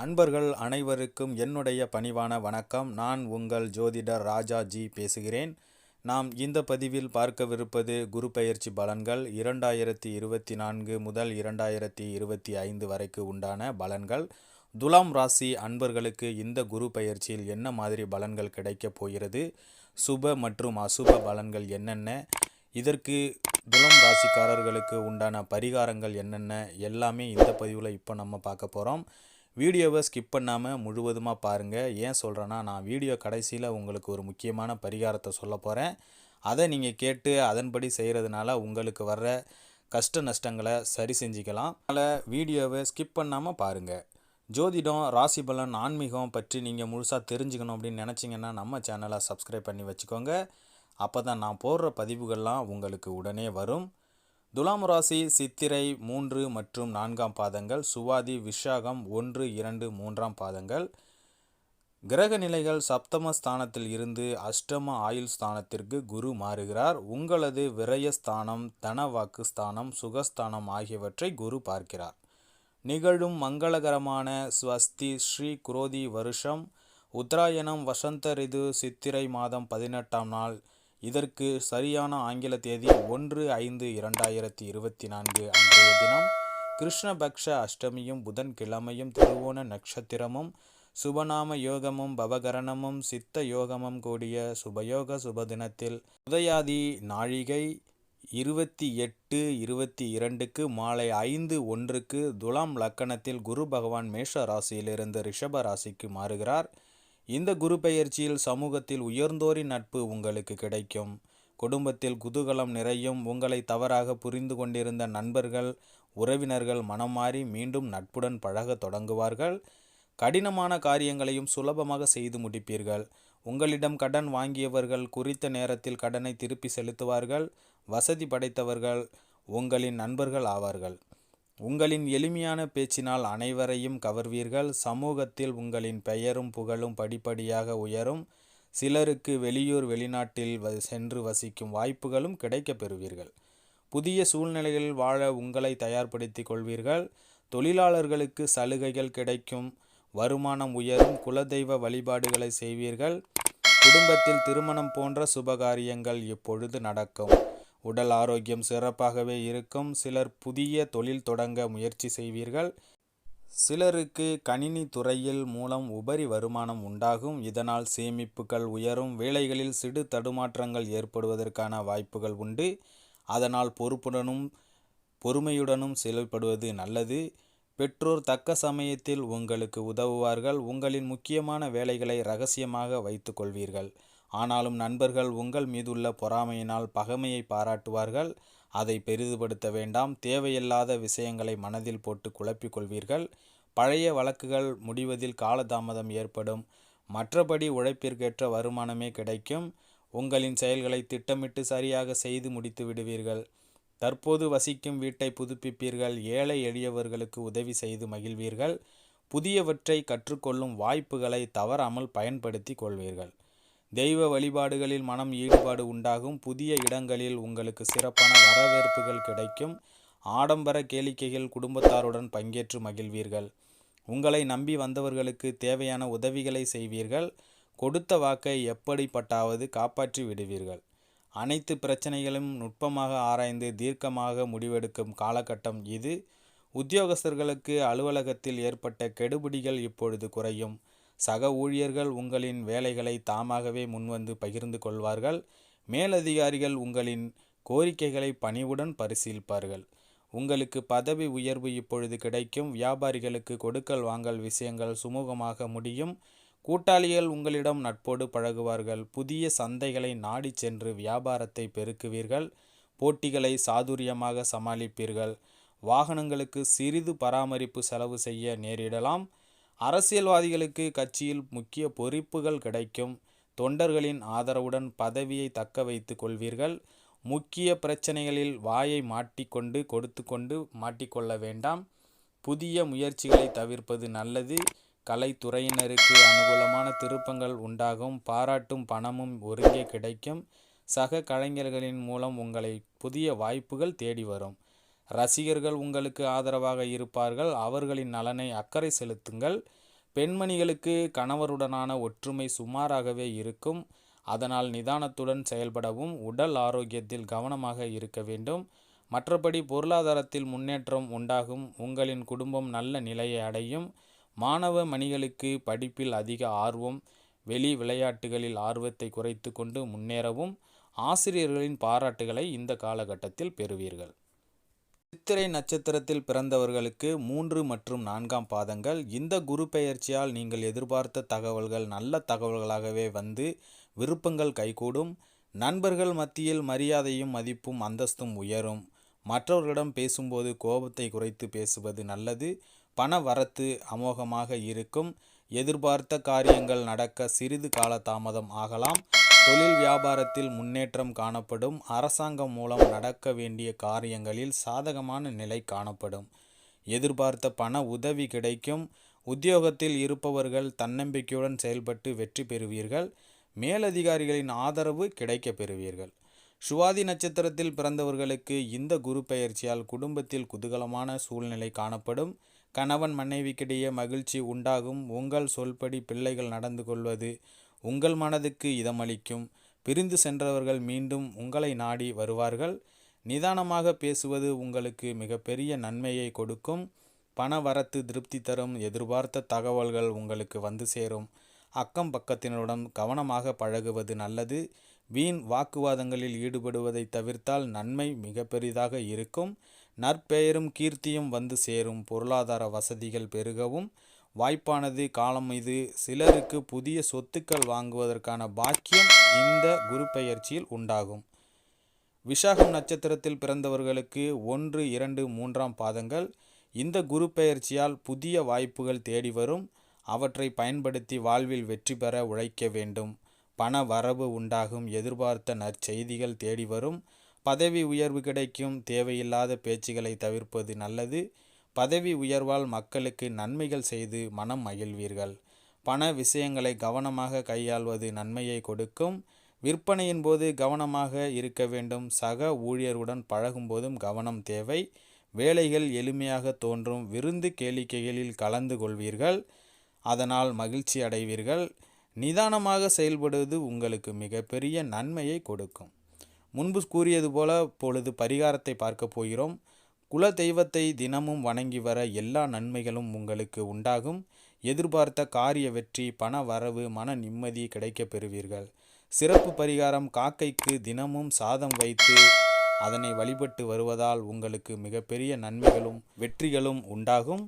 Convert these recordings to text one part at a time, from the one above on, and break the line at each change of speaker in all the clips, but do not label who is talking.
அன்பர்கள் அனைவருக்கும் என்னுடைய பணிவான வணக்கம். நான் உங்கள் ஜோதிடர் ராஜா ஜி பேசுகிறேன். நாம் இந்த பதிவில் பார்க்கவிருப்பது குரு பயிற்சி பலன்கள் இரண்டாயிரத்தி இருபத்தி நான்கு முதல் இரண்டாயிரத்தி இருபத்தி ஐந்து வரைக்கு உண்டான பலன்கள். துலாம் ராசி அன்பர்களுக்கு இந்த குரு பயிற்சியில் என்ன மாதிரி பலன்கள் கிடைக்கப் போகிறது? சுப மற்றும் அசுப பலன்கள் என்னென்ன? இதற்கு துலாம் ராசிக்காரர்களுக்கு உண்டான பரிகாரங்கள் என்னென்ன? எல்லாமே இந்த பதிவில் இப்போ நம்ம பார்க்க போகிறோம் வீடியோவை ஸ்கிப் பண்ணாமல் முழுவதுமாக பாருங்கள் ஏன் சொல்கிறேன்னா நான் வீடியோ கடைசியில் உங்களுக்கு ஒரு முக்கியமான பரிகாரத்தை சொல்ல போகிறேன் அதை நீங்கள் கேட்டு அதன்படி செய்கிறதுனால உங்களுக்கு வர்ற கஷ்ட நஷ்டங்களை சரி செஞ்சுக்கலாம். அதனால் வீடியோவை ஸ்கிப் பண்ணாமல் பாருங்கள் ஜோதிடம் ராசி பலன் ஆன்மீகம் பற்றி நீங்கள் முழுசாக தெரிஞ்சுக்கணும் அப்படின்னு நினச்சிங்கன்னா நம்ம சேனலை சப்ஸ்கிரைப் பண்ணி வச்சுக்கோங்க. அப்போ தான் நான் போடுற பதிவுகள்லாம் உங்களுக்கு உடனே வரும். துலாம் ராசி சித்திரை மூன்று மற்றும் நான்காம் பாதங்கள் சுவாதி விஷாகம் ஒன்று இரண்டு மூன்றாம் பாதங்கள். கிரக நிலைகள் சப்தம ஸ்தானத்தில் இருந்து அஷ்டம ஆயுள் ஸ்தானத்திற்கு குரு மாறுகிறார். உங்களது விரயஸ்தானம் தனவாக்கு ஸ்தானம் சுகஸ்தானம் ஆகியவற்றை குரு பார்க்கிறார். நிகழும் மங்களகரமான ஸ்வஸ்தி ஸ்ரீ குரோதி வருஷம் உத்தராயணம் வசந்த ரிது சித்திரை மாதம் பதினெட்டாம் நாள் இதற்கு சரியான ஆங்கில தேதி ஒன்று ஐந்து இரண்டாயிரத்தி இருபத்தி நான்கு அன்றைய தினம். கிருஷ்ணபக்ஷ அஷ்டமியும் புதன்கிழமையும் திருவோண நட்சத்திரமும் சுபநாம யோகமும் பவகரணமும் சித்த யோகமும் கூடிய சுபயோக சுபதினத்தில் உதயாதி நாழிகை இருபத்தி எட்டு இருபத்தி இரண்டுக்கு மாலை ஐந்து ஒன்றுக்கு துலாம் லக்கணத்தில் குரு பகவான் மேஷ ராசியிலிருந்து ரிஷப ராசிக்கு மாறுகிறார். இந்த குரு பெயர்ச்சியில் சமூகத்தில் உயர்ந்தோரின் நட்பு உங்களுக்கு கிடைக்கும். குடும்பத்தில் குதூகலம் நிறையும். உங்களை தவறாக புரிந்து கொண்டிருந்த நண்பர்கள் உறவினர்கள் மனம் மாறி மீண்டும் நட்புடன் பழக தொடங்குவார்கள். கடினமான காரியங்களையும் சுலபமாக செய்து முடிப்பீர்கள். உங்களிடம் கடன் வாங்கியவர்கள் குறித்த நேரத்தில் கடனை திருப்பி செலுத்துவார்கள். வசதி படைத்தவர்கள் உங்களின் நண்பர்கள் ஆவார்கள். உங்களின் எளிமையான பேச்சினால் அனைவரையும் கவர்வீர்கள். சமூகத்தில் உங்களின் பெயரும் புகழும் படிப்படியாக உயரும். சிலருக்கு வெளியூர் வெளிநாட்டில் வ- சென்று வசிக்கும் வாய்ப்புகளும் கிடைக்கப் பெறுவீர்கள். புதிய சூழ்நிலைகளில் வாழ உங்களை தயார்படுத்திக் கொள்வீர்கள். தொழிலாளர்களுக்கு சலுகைகள் கிடைக்கும். வருமானம் உயரும். குலதெய்வ வழிபாடுகளை செய்வீர்கள். குடும்பத்தில் திருமணம் போன்ற சுபகாரியங்கள் இப்பொழுது நடக்கும். உடல் ஆரோக்கியம் சிறப்பாகவே இருக்கும். சிலர் புதிய தொழில் தொடங்க முயற்சி செய்வீர்கள். சிலருக்கு கணினி துறையில் மூலம் உபரி வருமானம் உண்டாகும். இதனால் சேமிப்புகள் உயரும். வேலைகளில் சிறு தடுமாற்றங்கள் ஏற்படுவதற்கான வாய்ப்புகள் உண்டு. அதனால் பொறுப்புடனும் பொறுமையுடனும் செயல்படுவது நல்லது. பெற்றோர் தக்க சமயத்தில் உங்களுக்கு உதவுவார்கள். உங்களின் முக்கியமான வேலைகளை ரகசியமாக வைத்துக்கொள்வீர்கள் ஆனாலும் நண்பர்கள் உங்கள் மீதுள்ள பொறாமையினால் பகைமையை பாராட்டுவார்கள். அதை பெரிதுபடுத்த வேண்டாம். தேவையில்லாத விஷயங்களை மனதில் போட்டு குழப்பிக் கொள்வீர்கள். பழைய வழக்குகள் முடிவதில் காலதாமதம் ஏற்படும். மற்றபடி உழைப்பிற்கேற்ற வருமானமே கிடைக்கும். உங்களின் செயல்களை திட்டமிட்டு சரியாக செய்து முடித்து விடுவீர்கள். தற்போது வசிக்கும் வீட்டை புதுப்பிப்பீர்கள். ஏழை எளியவர்களுக்கு உதவி செய்து மகிழ்வீர்கள். புதியவற்றை கற்றுக்கொள்ளும் வாய்ப்புகளை தவறாமல் பயன்படுத்தி கொள்வீர்கள். தெய்வ வழிபாடுகளில் மனம் ஈடுபாடு உண்டாகும். புதிய இடங்களில் உங்களுக்கு சிறப்பான வரவேற்புகள் கிடைக்கும். ஆடம்பர கேளிக்கைகள் குடும்பத்தாருடன் பங்கேற்று மகிழ்வீர்கள். உங்களை நம்பி வந்தவர்களுக்கு தேவையான உதவிகளை செய்வீர்கள். கொடுத்த வாக்கை எப்படிப்பட்டாவது காப்பாற்றி விடுவீர்கள். அனைத்து பிரச்சனைகளும் நுட்பமாக ஆராய்ந்து தீர்க்கமாக முடிவெடுக்கும் காலகட்டம் இது. உத்தியோகஸ்தர்களுக்கு அலுவலகத்தில் ஏற்பட்ட கெடுபிடிகள் இப்பொழுது குறையும். சக ஊழியர்கள் உங்களின் வேலைகளை தாமாகவே முன்வந்து பகிர்ந்து கொள்வார்கள். மேலதிகாரிகள் உங்களின் கோரிக்கைகளை பணிவுடன் பரிசீலிப்பார்கள். உங்களுக்கு பதவி உயர்வு இப்பொழுது கிடைக்கும். வியாபாரிகளுக்கு கொடுக்கல் வாங்கல் விஷயங்கள் சுமூகமாக முடியும். கூட்டாளிகள் உங்களிடம் நட்போடு பழகுவார்கள். புதிய சந்தைகளை நாடிச் சென்று வியாபாரத்தை பெருக்குவீர்கள். போட்டிகளை சாதுரியமாக சமாளிப்பீர்கள். வாகனங்களுக்கு சிறிது பராமரிப்பு செலவு செய்ய நேரிடலாம். அரசியல்வாதிகளுக்கு கட்சியில் முக்கிய பொறுப்புகள் கிடைக்கும். தொண்டர்களின் ஆதரவுடன் பதவியை தக்க வைத்து கொள்வீர்கள். முக்கிய பிரச்சனைகளில் வாயை மாட்டிக்கொண்டு கொடுத்து கொண்டு மாட்டிக்கொள்ள வேண்டாம். புதிய முயற்சிகளை தவிர்ப்பது நல்லது. கலைத்துறையினருக்கு அனுகூலமான திருப்பங்கள் உண்டாகும். பாராட்டும் பணமும் ஒருங்கே கிடைக்கும். சக கலைஞர்களின் மூலம் உங்களை புதிய வாய்ப்புகள் தேடி வரும். ரசிகர்கள் உங்களுக்கு ஆதரவாக இருப்பார்கள். அவர்களின் நலனை அக்கறை செலுத்துங்கள். பெண்மணிகளுக்கு கணவருடனான ஒற்றுமை சுமாராகவே இருக்கும். அதனால் நிதானத்துடன் செயல்படவும் உடல் ஆரோக்கியத்தில் கவனமாக இருக்க வேண்டும். மற்றபடி பொருளாதாரத்தில் முன்னேற்றம் உண்டாகும். உங்களின் குடும்பம் நல்ல நிலையை அடையும். மாணவ மணிகளுக்கு படிப்பில் அதிக ஆர்வம் வெளி விளையாட்டுகளில் ஆர்வத்தை குறைத்து கொண்டு முன்னேறவும் ஆசிரியர்களின் பாராட்டுகளை இந்த காலகட்டத்தில் பெறுவீர்கள். சித்திரை நட்சத்திரத்தில் பிறந்தவர்களுக்கு மூன்று மற்றும் நான்காம் பாதங்கள். இந்த குரு பெயர்ச்சியால் நீங்கள் எதிர்பார்த்த தகவல்கள் நல்ல தகவல்களாகவே வந்து விருப்பங்கள் கைகூடும். நண்பர்கள் மத்தியில் மரியாதையும் மதிப்பும் அந்தஸ்தும் உயரும். மற்றவர்களிடம் பேசும்போது கோபத்தை குறைத்து பேசுவது நல்லது. பண வரத்து அமோகமாக இருக்கும். எதிர்பார்த்த காரியங்கள் நடக்க சிறிது கால தாமதம் ஆகலாம். தொழில் வியாபாரத்தில் முன்னேற்றம் காணப்படும். அரசாங்கம் மூலம் நடக்க வேண்டிய காரியங்களில் சாதகமான நிலை காணப்படும். எதிர்பார்த்த பண உதவி கிடைக்கும். உத்தியோகத்தில் இருப்பவர்கள் தன்னம்பிக்கையுடன் செயல்பட்டு வெற்றி பெறுவீர்கள். மேலதிகாரிகளின் ஆதரவு கிடைக்க பெறுவீர்கள். சுவாதி நட்சத்திரத்தில் பிறந்தவர்களுக்கு இந்த குரு பெயர்ச்சியால் குடும்பத்தில் குதூகலமான சூழ்நிலை காணப்படும். கணவன் மனைவிக்கிடையே மகிழ்ச்சி உண்டாகும். உங்கள் சொல்படி பிள்ளைகள் நடந்து கொள்வது உங்கள் மனதுக்கு இதமளிக்கும். பிரிந்து சென்றவர்கள் மீண்டும் உங்களை நாடி வருவார்கள். நிதானமாக பேசுவது உங்களுக்கு மிகப்பெரிய நன்மையை கொடுக்கும். பண வரத்து திருப்தி தரும். எதிர்பார்த்த தகவல்கள் உங்களுக்கு வந்து சேரும். அக்கம் பக்கத்தினருடன் கவனமாக பழகுவது நல்லது. வீண் வாக்குவாதங்களில் ஈடுபடுவதை தவிர்த்தால் நன்மை மிக பெரிதாக இருக்கும். நற்பெயரும் கீர்த்தியும் வந்து சேரும். பொருளாதார வசதிகள் பெருகவும். வாய்ப்பானது காலம் இது. சிலருக்கு புதிய சொத்துக்கள் வாங்குவதற்கான பாக்கியம் இந்த குரு பெயர்ச்சியில் உண்டாகும். விஷாகம் நட்சத்திரத்தில் பிறந்தவர்களுக்கு ஒன்று இரண்டு மூன்றாம் பாதங்கள். இந்த குரு பெயர்ச்சியால் புதிய வாய்ப்புகள் தேடி வரும். அவற்றை பயன்படுத்தி வாழ்வில் வெற்றி பெற உழைக்க வேண்டும். பண வரவு உண்டாகும். எதிர்பார்த்த நற்செய்திகள் தேடி வரும். பதவி உயர்வு கிடைக்கும். தேவையில்லாத பேச்சுகளை தவிர்ப்பது நல்லது. பதவி உயர்வால் மக்களுக்கு நன்மைகள் செய்து மனம் மகிழ்வீர்கள். பண விஷயங்களை கவனமாக கையாள்வது நன்மையை கொடுக்கும். விற்பனையின் போது கவனமாக இருக்க வேண்டும். சக ஊழியருடன் பழகும்போதும் கவனம் தேவை. வேலைகள் எளிமையாக தோன்றும். விருந்து கேளிக்கைகளில் கலந்து கொள்வீர்கள். அதனால் மகிழ்ச்சி அடைவீர்கள். நிதானமாக செயல்படுவது உங்களுக்கு மிகப்பெரிய நன்மையை கொடுக்கும். முன்பு கூறியது போல பொழுது பரிகாரத்தை பார்க்க போகிறோம். குல தெய்வத்தை தினமும் வணங்கி வர எல்லா நன்மைகளும் உங்களுக்கு உண்டாகும். எதிர்பார்த்த காரிய வெற்றி பண வரவு மன நிம்மதி கிடைக்கப் பெறுவீர்கள். சிறப்பு பரிகாரம் காக்கைக்கு தினமும் சாதம் வைத்து அதனை வழிபட்டு வருவதால் உங்களுக்கு மிகப்பெரிய நன்மைகளும் வெற்றிகளும் உண்டாகும்.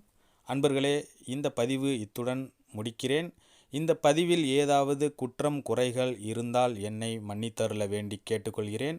அன்பர்களே இந்த பதிவு இத்துடன் முடிக்கிறேன். இந்த பதிவில் ஏதாவது குற்றம் குறைகள் இருந்தால் என்னை மன்னித்தருள வேண்டி கேட்டுக்கொள்கிறேன்.